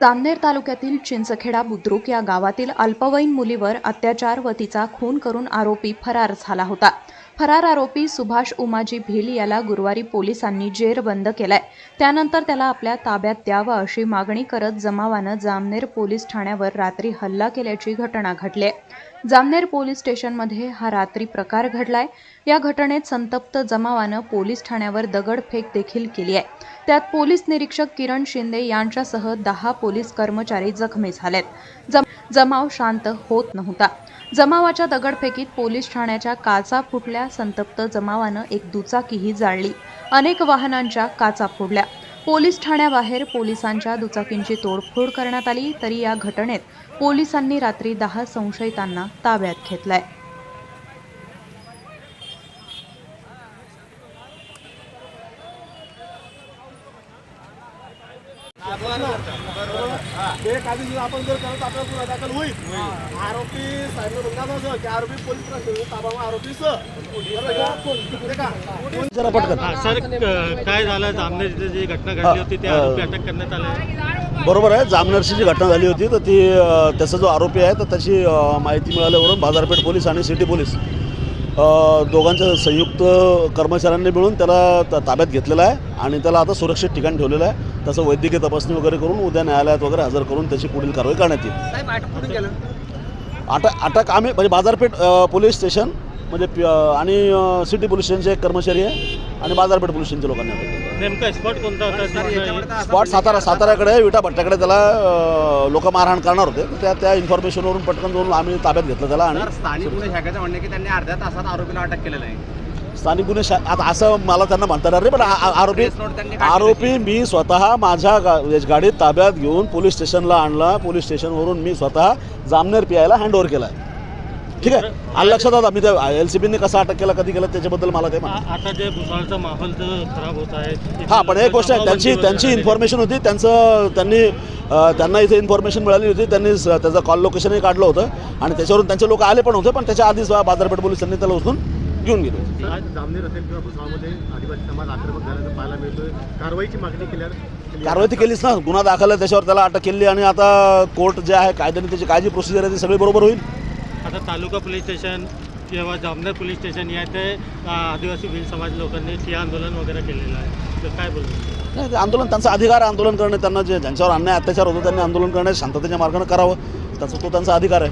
जामनेर तालुक्यातील चिंचखेडा बुद्रुक या गावातील अल्पवयीन मुलीवर अत्याचार व तिचा खून करून आरोपी फरार झाला होता. फरार आरोपी सुभाष उमाजी भिल याला गुरुवारी पोलिसांनी जेरबंद केलाय. त्यानंतर त्याला आपल्या ताब्यात द्यावं अशी मागणी करत जमावानं जामनेर पोलीस ठाण्यावर रात्री हल्ला केल्याची घटना घडली आहे. जामनेर पोलीस स्टेशनमध्ये हा रात्री प्रकार घडलाय. या घटनेत संतप्त जमावानं पोलीस ठाण्यावर दगडफेक देखील केली आहे. त्यात पोलीस निरीक्षक किरण शिंदे यांच्यासह दहा पोलीस कर्मचारी जखमी झालेत. जम जमाव शांत होत नव्हता. जमावाच्या दगडफेकीत पोलीस ठाण्याच्या काचा फुटल्या संतप्त जमावानं एक दुचाकीही जाळली. अनेक वाहनांच्या काचा फोडल्या. पोलीस ठाण्याबाहेर पोलिसांच्या दुचाकींची तोडफोड करण्यात आली तरी या घटनेत पोलिसांनी रात्री दहा संशयितांना ताब्यात घेतलाय. ते कायदेशीर आपण जर करत आपल्याला गुन्हा दाखल होईल आरोपी साहेब की आरोपी पोलीस ताबा आरोपी सर काय झालं? जामनेर जी घटना घडली होती ते आरोपी अटक करण्यात आले बरोबर आहे. जामनरची जी घटना झाली होती तर ती त्याचा जो आरोपी आहे तर त्याची माहिती मिळाल्यावरून बाजारपेठ पोलीस आणि सिटी पोलीस दोघांच्या संयुक्त कर्मचाऱ्यांनी मिळून त्याला त- ताब्यात घेतलेला आहे आणि त्याला आता सुरक्षित ठिकाणी ठेवलेलं आहे. त्याचं वैद्यकीय तपासणी वगैरे करून उद्या न्यायालयात वगैरे हजर करून त्याची पुढील कारवाई करण्यात येईल. अटक अटक आम्ही म्हणजे बाजारपेठ पोलीस स्टेशन म्हणजे आणि सिटी पोलीस स्टेशनचे एक कर्मचारी आहे आणि बाजारपेठ पोलीस स्टेशनच्या लोकांनी अटक केली. नेमका स्पॉट कोणता होता स्पॉट सातारा साताऱ्याकडे विटा भट्ट्याकडे त्याला लोक मारहाण करणार होते. त्या त्या इन्फॉर्मेशनवरून पटकन जाऊन आम्ही ताब्यात घेतलं त्याला आणि स्थानिक गुन्हे शाखेचं म्हणणं की त्यांनी अर्ध्या तासात आरोपीला अटक केलेलं आहे. स्थानिक गुन्हे शा आता असं मला त्यांना म्हणता येणार नाही पण आरोपी आरोपी मी स्वतः माझ्या गा- गाडीत ताब्यात घेऊन पोलीस स्टेशनला आणला. पोलीस स्टेशनवरून मी स्वतः जामनेर पियायला हँडओव्हर केला. आहे ठीक आहे. आलं लक्षात आता मी त्या एल सी बीने कसं अटक केला कधी केलं त्याच्याबद्दल मला ते माहिती आता जे भुसावळचा माहोल जो खराब होत आहे. हां पण एक गोष्ट आहे त्यांची त्यांची इन्फॉर्मेशन होती त्यांचं त्यांनी अ, त्यांना इथे इन्फॉर्मेशन मिळाली होती त्यांनी स- त्याचं कॉल लोकेशनही काढलं होतं आणि त्याच्यावरून त्यांचे लोक आले पण होते पण त्याच्या आधीच बाजारपेठ पोलिसांनी त्याला उचलून घेऊन गेले होते. आज जामनेर असेल किंवा भुसावळमध्ये आदिवासी समाज आक्रमक झाल्याचं पाहायला मिळतोय. कारवाईची मागणी केल्यावर कारवाई ती केलीच ना गुन्हा दाखल आहे त्याच्यावर त्याला अटक केली आणि आता कोर्ट जे आहे कायद्याने त्याची काय जी प्रोसिजर आहे ती सगळी बरोबर होईल. आता तालुका पोलीस स्टेशन किंवा जामनेर पोलीस स्टेशन या ते आदिवासी भिल समाज लोकांनी ठिय्या आंदोलन वगैरे केलेलं आहे. तर काय बोलतो नाही, ते आंदोलन त्यांचा अधिकार आहे आंदोलन करणे त्यांना जे ज्यांच्यावर अन्याय अत्याचार होतो त्यांनी आंदोलन करणे शांततेच्या मार्गाने करावं. त्याचा तो त्यांचा अधिकार आहे.